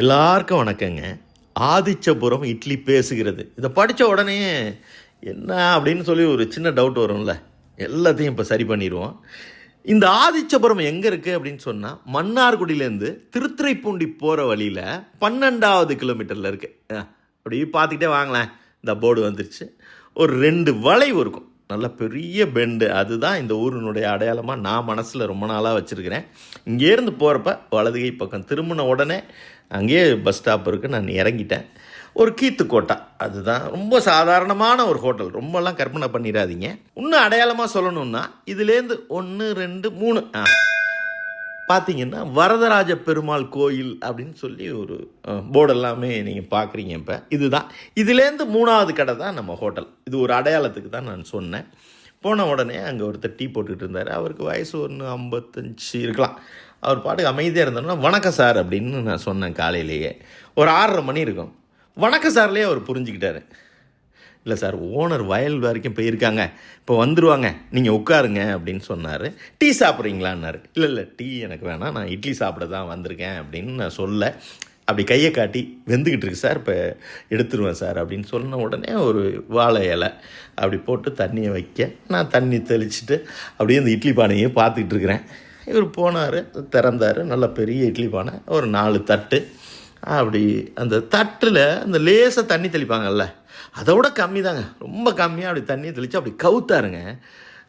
எல்லாருக்கும் வணக்கங்க. ஆதிச்சபுரம் இட்லி பேசுகிறது. இதை படித்த உடனே என்ன அப்படின்னு சொல்லி ஒரு சின்ன டவுட் வரும்ல. எல்லாத்தையும் இப்போ சரி பண்ணிடுவோம் இந்த ஆதிச்சபுரம் எங்கே இருக்குது அப்படின்னு சொன்னால் மன்னார்குடியிலேருந்து திருத்துறைப்பூண்டி போகிற வழியில் பன்னெண்டாவது கிலோமீட்டரில் இருக்குது அப்படி பார்த்துக்கிட்டே வாங்களேன். இந்த போர்டு வந்துருச்சு. ஒரு ரெண்டு வளைவு இருக்கும். நல்ல பெரிய பெண்டு அதுதான் இந்த ஊரினுடைய அடையாளமாக நான் மனசில் ரொம்ப நாளாக வச்சுருக்கிறேன். இங்கேருந்து போகிறப்ப வலதுகை பக்கம் திரும்பின உடனே அங்கேயே பஸ் ஸ்டாப் இருக்குது நான் இறங்கிட்டேன். ஒரு கீத்து கோட்டா அதுதான் ரொம்ப சாதாரணமான ஒரு ஹோட்டல். ரொம்பலாம் கற்பனை பண்ணிடாதீங்க. இன்னும் அடையாளமாக சொல்லணும்னா இதுலேருந்து ஒன்று ரெண்டு மூணு. ஆ. பார்த்தீங்கன்னா வரதராஜ பெருமாள் கோயில் அப்படின்னு சொல்லி ஒரு போர்டு எல்லாமே நீங்கள் பார்க்குறீங்க இப்போ. இதுதான். இதுலேருந்து மூணாவது கடை தான் நம்ம ஹோட்டல். இது ஒரு அடையாளத்துக்கு தான் நான் சொன்னேன். போன உடனே அங்கே ஒருத்தர் டீ போட்டுக்கிட்டு இருந்தார். அவருக்கு வயசு ஒன்று ஐம்பத்தஞ்சு இருக்கலாம். அவர் பாட்டுக்கு அமைதியாக இருந்தோம்னா வணக்கம் சார் அப்படின்னு நான் சொன்னேன் காலையிலேயே. ஒரு ஆறரை மணி இருக்கும். வணக்கம் சார்லேயே அவர் புரிஞ்சுக்கிட்டாரு. இல்லை சார் ஓனர் வயல் வரைக்கும் போயிருக்காங்க. இப்போ வந்துடுவாங்க நீங்கள் உட்காருங்க அப்படின்னு சொன்னார். டீ சாப்பிட்றீங்களான்னாரு. இல்லை இல்லை டீ எனக்கு வேணாம். நான் இட்லி சாப்பிட தான் வந்திருக்கேன் அப்படின்னு நான் சொல்ல அப்படி கையை காட்டி வெந்துக்கிட்டு இருக்கு சார். இப்போ எடுத்துருவேன் சார் அப்படின்னு சொன்ன உடனே ஒரு வாழை இலை அப்படி போட்டு தண்ணியை வைக்க நான் தண்ணி தெளிச்சுட்டு அப்படியே அந்த இட்லி பானையை பார்த்துக்கிட்டு இருக்கிறேன். இவர் போனார் திறந்தார் நல்ல பெரிய இட்லி பானை ஒரு நாலு தட்டு. அப்படி அந்த தட்டில் அந்த லேசாக தண்ணி தெளிப்பாங்கல்ல அதை விட கம்மி தாங்க ரொம்ப கம்மியாக அப்படி தண்ணி தெளித்து அப்படி கவுத்தாருங்க.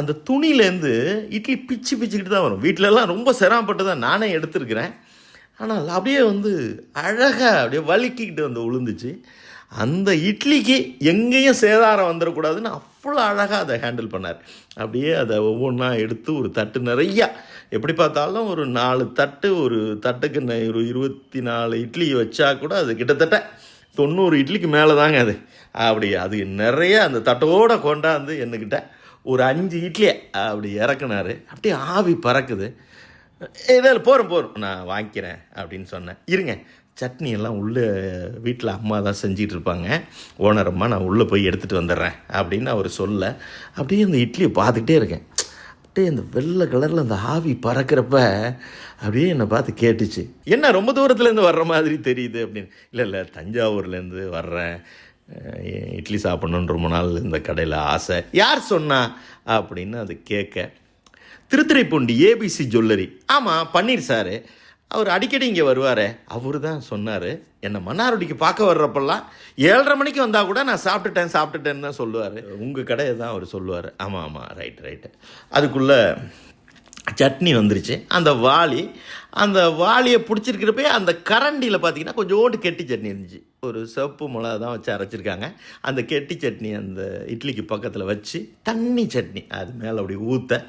அந்த துணியிலேருந்து இட்லி பிச்சு பிச்சுக்கிட்டு தான் வரும். வீட்டிலலாம் ரொம்ப சிரமப்பட்டு தான் நானே எடுத்துருக்கிறேன். ஆனால் அப்படியே வந்து அழகாக அப்படியே வலிக்கிக்கிட்டு வந்து விழுந்துச்சு அந்த இட்லிக்கு எங்கேயும் சேதாரம் வந்துடக்கூடாதுன்னு அவ்வளோ அழகாக அதை ஹேண்டில் பண்ணார். அப்படியே அதை ஒவ்வொன்றா எடுத்து ஒரு தட்டு நிறையா. எப்படி பார்த்தாலும் ஒரு நாலு தட்டு ஒரு தட்டுக்கு ஒரு இருபத்தி நாலு இட்லி வச்சா கூட அது கிட்டத்தட்ட தொண்ணூறு இட்லிக்கு மேலே தாங்க அது. அப்படி அது நிறைய அந்த தட்டோடு கொண்டாந்து என்னக்கிட்ட ஒரு அஞ்சு இட்லியை அப்படி இறக்குனாரு. அப்படியே ஆவி பறக்குது. இதில் போகிறோம் போகிறோம் நான் வாங்கிக்கிறேன் அப்படின்னு சொன்னேன். இருங்க சட்னி எல்லாம் உள்ளே வீட்டில் அம்மா தான் செஞ்சிகிட்டு இருப்பாங்க ஓனர் அம்மா நான் உள்ளே போய் எடுத்துகிட்டு வந்துடுறேன் அப்படின்னு அவர் சொல்ல அப்படியே அந்த இட்லியை பார்த்துக்கிட்டே இருக்கேன். அப்படியே அந்த வெள்ளை கலரில் அந்த ஆவி பறக்கிறப்ப அப்படியே என்னை பார்த்து கேட்டுச்சு. என்ன ரொம்ப தூரத்துலேருந்து வர்ற மாதிரி தெரியுது அப்படின்னு. இல்லை இல்லை தஞ்சாவூர்லேருந்து வர்றேன். இட்லி சாப்பிட்ணுன்னு ரொம்ப நாள் இந்த கடையில் ஆசை. யார் சொன்னா? அப்படின்னு அது கேட்க திருத்துறைப்பூண்டி ஏபிசி ஜுவல்லரி. ஆமாம் பன்னீர் சாரு. அவர் அடிக்கடி இங்கே வருவார். அவர் தான் சொன்னார் என்னை மன்னார்வடிக்கு பார்க்க வர்றப்பெல்லாம் ஏழரை மணிக்கு வந்தால் கூட நான் சாப்பிட்டுட்டேன் சாப்பிட்டுட்டேன்னு தான் சொல்லுவார். உங்கள் கடையை தான் அவர் சொல்லுவார். ஆமாம் ஆமாம் ரைட் ரைட்டு அதுக்குள்ளே சட்னி வந்துருச்சு. அந்த வாளி அந்த வாளியை பிடிச்சிருக்கிறப்பே அந்த கரண்டியில் பார்த்தீங்கன்னா கொஞ்சோண்டு கெட்டி சட்னி இருந்துச்சு. ஒரு சிவப்பு மிளகா தான் வச்சு அரைச்சிருக்காங்க. அந்த கெட்டி சட்னி அந்த இட்லிக்கு பக்கத்தில் வச்சு தண்ணி சட்னி அது மேலே அப்படி ஊற்ற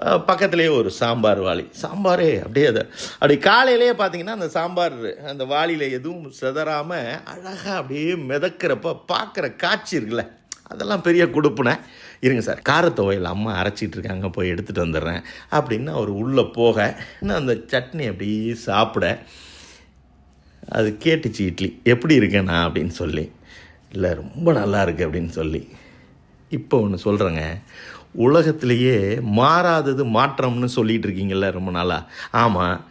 பக்கத்துலேயே ஒரு சாம்பார் வாளி. சாம்பாரே அப்படியே அதை. அப்படி காலையிலேயே பார்த்தீங்கன்னா அந்த சாம்பார் அந்த வாளியில் எதுவும் செதறாமல் அழகாக அப்படியே மிதக்கிறப்ப பார்க்குற காட்சி இருக்குல்ல. அதெல்லாம் பெரிய கொடுப்புனேன் இருங்க சார் காரத்துவையில் அம்மா அரைச்சிட்டு இருக்காங்க போய் எடுத்துகிட்டு வந்துடுறேன். அப்படின்னு அவர் உள்ளே போக இன்னும் அந்த சட்னி அப்படியே சாப்பிட அது கேட்டுச்சு இட்லி. எப்படி இருக்கேண்ணா அப்படின்னு சொல்லி. இல்லை ரொம்ப நல்லா இருக்குது அப்படின்னு சொல்லி. இப்போ ஒன்று சொல்கிறேங்க உலகத்திலேயே மாறாதது மாற்றம்னு சொல்லிகிட்டு இருக்கீங்கள ரொம்ப நாளாக ஆமாம்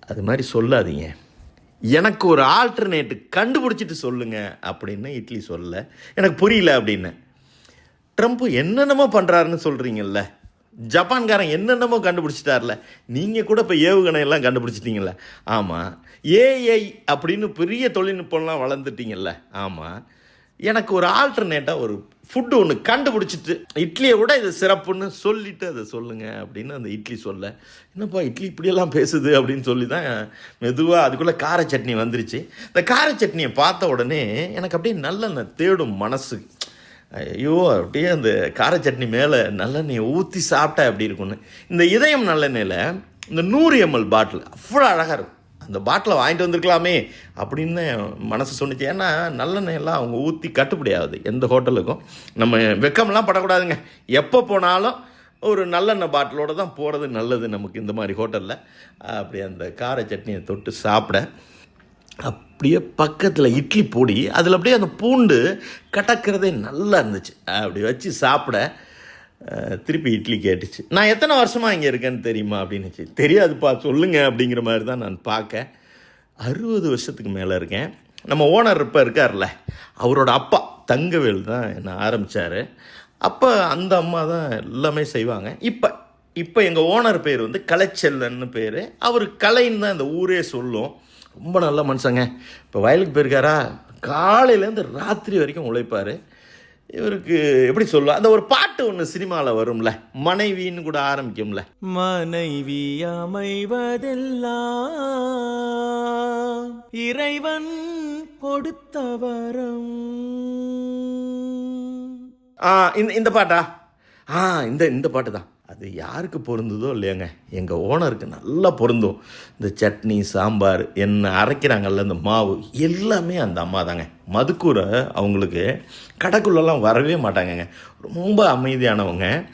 அது மாதிரி சொல்லாதீங்க. எனக்கு ஒரு ஆல்டர்னேட்டு கண்டுபிடிச்சிட்டு சொல்லுங்கள் அப்படின்னு இட்லி சொல்லல. எனக்கு புரியல அப்படின்னு. ட்ரம்ப் என்னென்னமோ பண்ணுறாருன்னு சொல்கிறீங்கல்ல ஜப்பான்காரன் என்னென்னமோ கண்டுபிடிச்சிட்டார்ல. நீங்கள் கூட இப்போ ஏவுகணை எல்லாம் கண்டுபிடிச்சிட்டீங்கல்ல ஆமாம் ஏஐ அப்படின்னு பெரிய தொழில்நுட்பம்லாம் வளர்ந்துட்டீங்கல்ல. ஆமாம் எனக்கு ஒரு ஆல்டர்னேட்டாக ஒரு ஃபுட்டு ஒன்று கண்டுபிடிச்சிட்டு இட்லியை விட இது சிறப்புன்னு சொல்லிட்டு அதை சொல்லுங்கள் அப்படின்னு அந்த இட்லி சொல்ல. என்னப்பா இட்லி இப்படியெல்லாம் பேசுது அப்படின்னு சொல்லி தான் மெதுவாக அதுக்குள்ளே கார சட்னி வந்துருச்சு. இந்த கார சட்னியை பார்த்த உடனே எனக்கு அப்படியே நல்ல தேடும் மனசு. ஐயோ அப்படியே அந்த கார சட்னி மேலே நல்லெண்ணெயை ஊற்றி சாப்பிட்டா எப்படி இருக்கும்னு. இந்த இதயம் நல்லெண்ணெயில் இந்த நூறு எம்எல் பாட்டில் அவ்வளோ அழகாக இருக்கும். அந்த பாட்டிலை வாங்கிட்டு வந்திருக்கலாமே அப்படின்னு மனசு சொன்னிச்சு. ஏன்னா நல்லெண்ணெய் எல்லாம் அவங்க ஊற்றி கட்டுப்படி ஆகுது எந்த ஹோட்டலுக்கும். நம்ம வெக்கம்லாம் படக்கூடாதுங்க. எப்போ போனாலும் ஒரு நல்லெண்ணெய் பாட்டிலோட தான் போகிறது நல்லது நமக்கு இந்த மாதிரி ஹோட்டலில். அப்படி அந்த கார சட்னியை தொட்டு சாப்பிட அப்படியே பக்கத்தில் இட்லி பொடி அதில் அப்படியே அந்த பூண்டு கடக்கிறதே நல்லா இருந்துச்சு. அப்படி வச்சு சாப்பிட திருப்பி இட்லி கேட்டுச்சு. நான் எத்தனை வருஷமாக இங்கே இருக்கேன்னு தெரியுமா அப்படின்னுச்சு தெரியாதுப்பா சொல்லுங்கள் அப்படிங்கிற மாதிரி தான் நான் பார்க்க. அறுபது வருஷத்துக்கு மேலே இருக்கேன். நம்ம ஓனர் இப்போ இருக்கார்ல அவரோட அப்பா தங்கவேல் தான் என்னை ஆரம்பித்தார் அப்போ அந்த அம்மா தான் எல்லாமே செய்வாங்க. இப்போ இப்போ எங்கள் ஓனர் பேர் வந்து கலைச்செல்லன்னு பேர். அவர் கலைன்னு தான் இந்த ஊரே சொல்லும். ரொம்ப நல்ல மனுஷங்க. இப்போ வயலுக்கு போயிருக்காரா? காலையிலேருந்து ராத்திரி வரைக்கும் உழைப்பார். இவருக்கு எப்படி சொல்லுவோம் அந்த ஒரு பாட்டு ஒன்று சினிமாவில் வரும்ல மனைவின்னு கூட ஆரம்பிக்கும்ல. மனைவி அமைவதெல்லாம் இறைவன் கொடுத்த வரம் ஆ இந்த இந்த பாட்டா? ஆ இந்த இந்த பாட்டு தான் அது யாருக்கு பொருந்துதோ இல்லையாங்க? எங்கள் ஓனருக்கு நல்லா பொருந்தும். இந்த சட்னி சாம்பார் என்ன அரைக்கிறாங்கல்ல இந்த மாவு எல்லாமே அந்த அம்மா தாங்க. மதுக்கூரை அவங்களுக்கு கடைக்குள்ளெல்லாம் வரவே மாட்டாங்கங்க. ரொம்ப அமைதியானவங்க.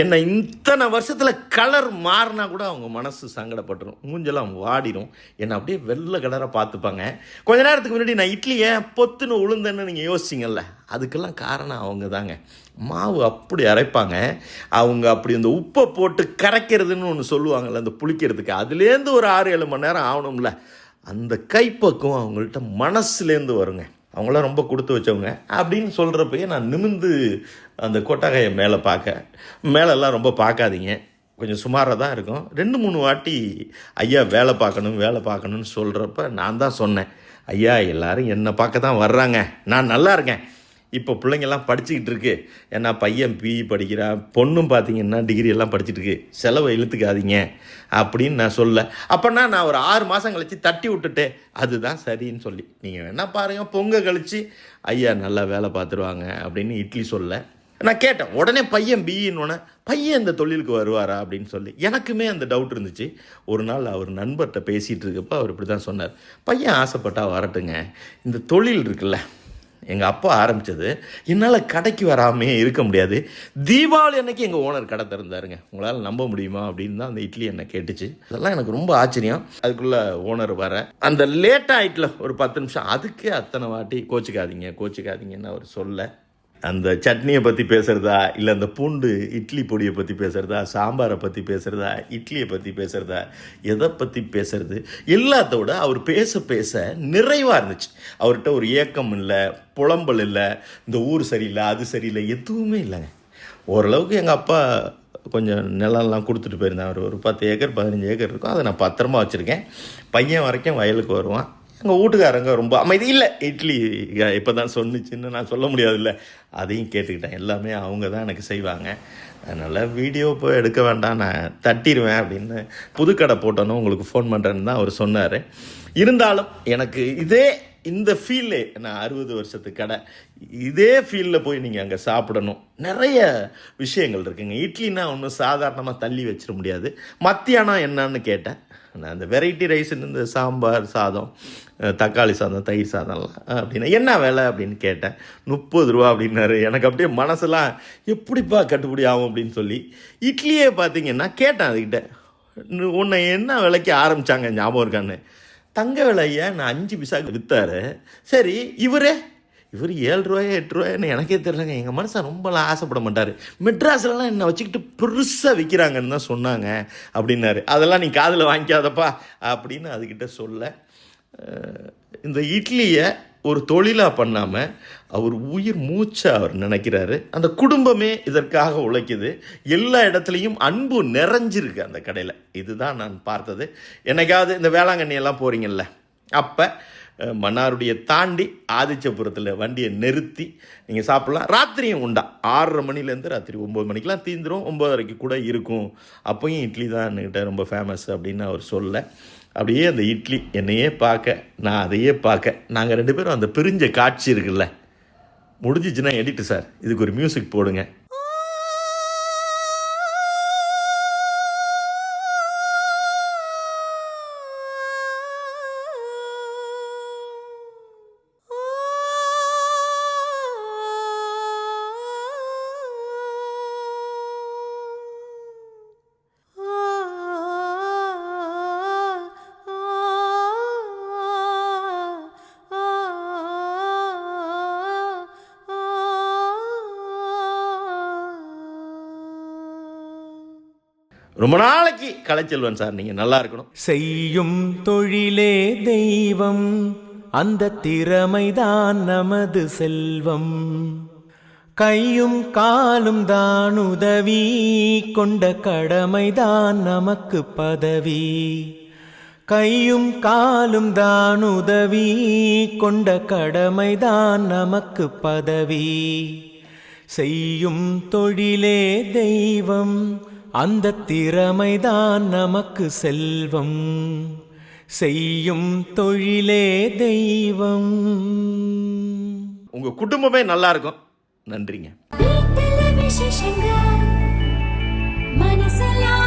என்னை இத்தனை வருஷத்தில் கலர் மாறினா கூட அவங்க மனசு சங்கடப்பட்டுரும். மூஞ்செல்லாம் வாடிடும் என்னை அப்படியே வெள்ளை கலராக பார்த்துப்பாங்க. கொஞ்ச நேரத்துக்கு முன்னாடி நான் இட்லியை பொத்துன்னு உளுந்தேன்னு நீங்கள் யோசிச்சிங்கல்ல அதுக்கெல்லாம் காரணம் அவங்க தாங்க மாவு அப்படி அரைப்பாங்க. அவங்க அப்படி இந்த உப்பை போட்டு கரைக்கிறதுன்னு ஒன்று சொல்லுவாங்கள்ல அந்த புளிக்கிறதுக்கு. அதுலேருந்து ஒரு ஆறு ஏழு மணி நேரம் ஆகணும்ல. அந்த கைப்பக்குவம் அவங்கள்ட்ட மனசுலேருந்து வருங்க. அவங்களாம் ரொம்ப கொடுத்து வச்சவங்க அப்படின்னு சொல்கிறப்பயே நான் நிமிந்து அந்த கொட்டகையை மேலே பார்க்க. மேலெல்லாம் ரொம்ப பார்க்காதீங்க. கொஞ்சம் சுமாராக தான் இருக்கும். ரெண்டு மூணு வாட்டி ஐயா வேலை பார்க்கணும் வேலை பார்க்கணும்னு சொல்கிறப்ப நான் தான் சொன்னேன். ஐயா எல்லோரும் என்னை பார்க்க தான் வர்றாங்க. நான் நல்லா இருக்கேன். இப்போ பிள்ளைங்கெல்லாம் படிச்சுக்கிட்டு இருக்கு. ஏன்னா பையன் பிஇ படிக்கிறான் பொண்ணும் பார்த்தீங்கன்னா டிகிரி எல்லாம் படிச்சுட்டு இருக்கு. செலவை இழுத்துக்காதீங்க அப்படின்னு நான் சொல்ல அப்போனா நான் ஒரு ஆறு மாதம் கழித்து தட்டி விட்டுட்டேன். அதுதான் சரின்னு சொல்லி. நீங்கள் வேணால் பாருங்கள் பொங்க கழித்து ஐயா நல்லா வேலை பார்த்துருவாங்க அப்படின்னு இட்லி சொல்ல. நான் கேட்டேன் உடனே பையன் பிஇன்னு பையன் இந்த தொழிலுக்கு வருவாரா? அப்படின்னு சொல்லி. எனக்குமே அந்த டவுட் இருந்துச்சு. ஒரு நாள் அவர் நண்பர்கிட்ட பேசிகிட்டு இருக்கப்போ அவர் இப்படி தான் சொன்னார். பையன் ஆசைப்பட்டா வரட்டுங்க. இந்த தொழில் இருக்குல்ல எங்கள் அப்பா ஆரம்பித்தது என்னால் கடைக்கு வராமே இருக்க முடியாது. தீபாவளி அன்னைக்கு எங்கள் ஓனர் கடை திறந்தாருங்க. உங்களால் நம்ப முடியுமா அப்படின்னு தான் அந்த இட்லி என்னை கேட்டுச்சு. அதெல்லாம் எனக்கு ரொம்ப ஆச்சரியம். அதுக்குள்ளே ஓனர் வர. அந்த லேட் ஆகிட்டில் ஒரு பத்து நிமிஷம் அதுக்கே அத்தனை வாட்டி கோச்சிக்காதீங்க கோச்சிக்காதீங்கன்னு அவர் சொல்ல. அந்த சட்னியை பற்றி பேசுகிறதா இல்லை அந்த பூண்டு இட்லி பொடியை பற்றி பேசுகிறதா சாம்பாரை பற்றி பேசுகிறதா இட்லியை பற்றி பேசுகிறதா எதை பற்றி பேசுகிறது எல்லாத்தோட விட அவர் பேச பேச நிறைவாக இருந்துச்சு. அவர்கிட்ட ஒரு ஏக்கம் இல்லை புலம்பல் இல்லை இந்த ஊர் சரியில்லை அது சரியில்லை எதுவுமே இல்லைங்க. ஓரளவுக்கு எங்கள் அப்பா கொஞ்சம் நிலம்லாம் கொடுத்துட்டு போயிருந்தேன் ஒரு ஒரு பத்து ஏக்கர் பதினஞ்சு ஏக்கர் இருக்கும். அதை நான் பத்திரமா வச்சுருக்கேன். பையன் வரைக்கும் வயலுக்கு வருவான். எங்கள் வீட்டுக்காரங்க ரொம்ப அமைதி இல்லை. இட்லி இப்போ தான் சொன்னிச்சின்னு நான் சொல்ல முடியாதுல்ல. அதையும் கேட்டுக்கிட்டேன். எல்லாமே அவங்க தான் எனக்கு செய்வாங்க. அதனால் வீடியோ போய் எடுக்க வேண்டாம். நான் தட்டிடுவேன் அப்படின்னு புதுக்கடை போட்டோன்னு உங்களுக்கு ஃபோன் பண்ணுறேன்னு தான் அவர் சொன்னார். இருந்தாலும் எனக்கு இதே இந்த ஃபீலே நான் அறுபது வருஷத்து கடை. இதே ஃபீல்டில் போய் நீங்கள் அங்கே சாப்பிடணும். நிறைய விஷயங்கள் இருக்குங்க. இட்லினா ஒன்றும் சாதாரணமாக தள்ளி வச்சிட முடியாது. மத்தியானம் என்னன்னு கேட்டேன். நான் அந்த வெரைட்டி ரைஸ் இந்த சாம்பார் சாதம் தக்காளி சாதம் தயிர் சாதம்லாம் அப்படின்னா என்ன விலை அப்படின்னு கேட்டேன். முப்பது ரூபா அப்படின்னாரு. எனக்கு அப்படியே மனசெல்லாம் எப்படிப்பா கட்டுப்படி ஆகும் அப்படின்னு சொல்லி இட்லியே பார்த்தீங்கன்னா கேட்டேன் அதுக்கிட்ட உன்னை என்ன விலைக்கு ஆரம்பிச்சாங்க? ஞாபகம் இருக்கான்னு. தங்க விலையை நான் அஞ்சு பிசாக்கு விற்றாரு சரி இவரே? இவர் ஏழு ரூபாயோ எட்டு ரூபாய்னு எனக்கே தெரியலங்க. எங்கள் மனுஷன் ரொம்பலாம் ஆசைப்பட மாட்டார். மெட்ராஸ்லலாம் என்னை வச்சுக்கிட்டு பெருசாக விற்கிறாங்கன்னு தான் சொன்னாங்க அப்படின்னாரு. அதெல்லாம் நீ காதில் வாங்கிக்காதப்பா அப்படின்னு அதுக்கிட்ட சொல்ல. இந்த இட்லியை ஒரு தொழிலாக பண்ணாமல் அவர் உயிர் மூச்சை அவர் நினைக்கிறாரு. அந்த குடும்பமே இதற்காக உழைக்குது. எல்லா இடத்துலையும் அன்பு நிறைஞ்சிருக்கு அந்த கடையில். இதுதான் நான் பார்த்தது. என்னைக்காவது இந்த வேளாங்கண்ணி எல்லாம் போகிறீங்கல்ல அப்போ மன்னாருடைய தாண்டி ஆதிச்சபுரத்தில் வண்டியை நிறுத்தி நீங்கள் சாப்பிட்லாம். ராத்திரியும் உண்டா? ஆறரை மணிலேருந்து ராத்திரி ஒம்பது மணிக்கெலாம் தீந்துரும். ஒம்பதரைக்கு கூட இருக்கும். அப்போயும் இட்லி தான் என்கிட்ட ரொம்ப ஃபேமஸ் அப்படின்னு அவர் சொல்ல. அப்படியே அந்த இட்லி என்னையே பார்க்க நான் அதையே பார்க்க. நாங்கள் ரெண்டு பேரும் அந்த பிரிஞ்ச காட்சி இருக்குல்ல முடிஞ்சிச்சுன்னா எடிட்டு சார் இதுக்கு ஒரு மியூசிக் போடுங்க. ரொம்ப நாளைக்கு கலைச்செல்வன் சார் நீங்கள் நல்லா இருக்கணும். செய்யும் தொழிலே தெய்வம் அந்த திறமைதான் நமது செல்வம். கையும் காலும் தான் உதவி கொண்ட கடமைதான் நமக்கு பதவி. கையும் காலும் தான் உதவி கொண்ட கடமைதான் நமக்கு பதவி. செய்யும் தொழிலே தெய்வம் அந்த திறமைதான் நமக்கு செல்வம். செய்யும் தொழிலே தெய்வம். உங்க குடும்பமே நல்லா இருக்கும். நன்றிங்க. மனசெல்லாம்